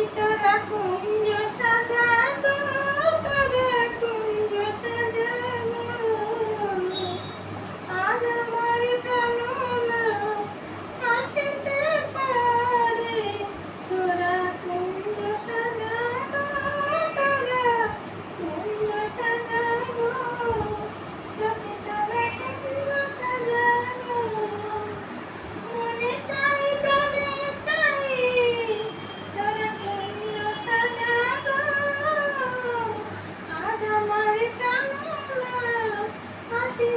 নিতরা কুঞ্জ সাজা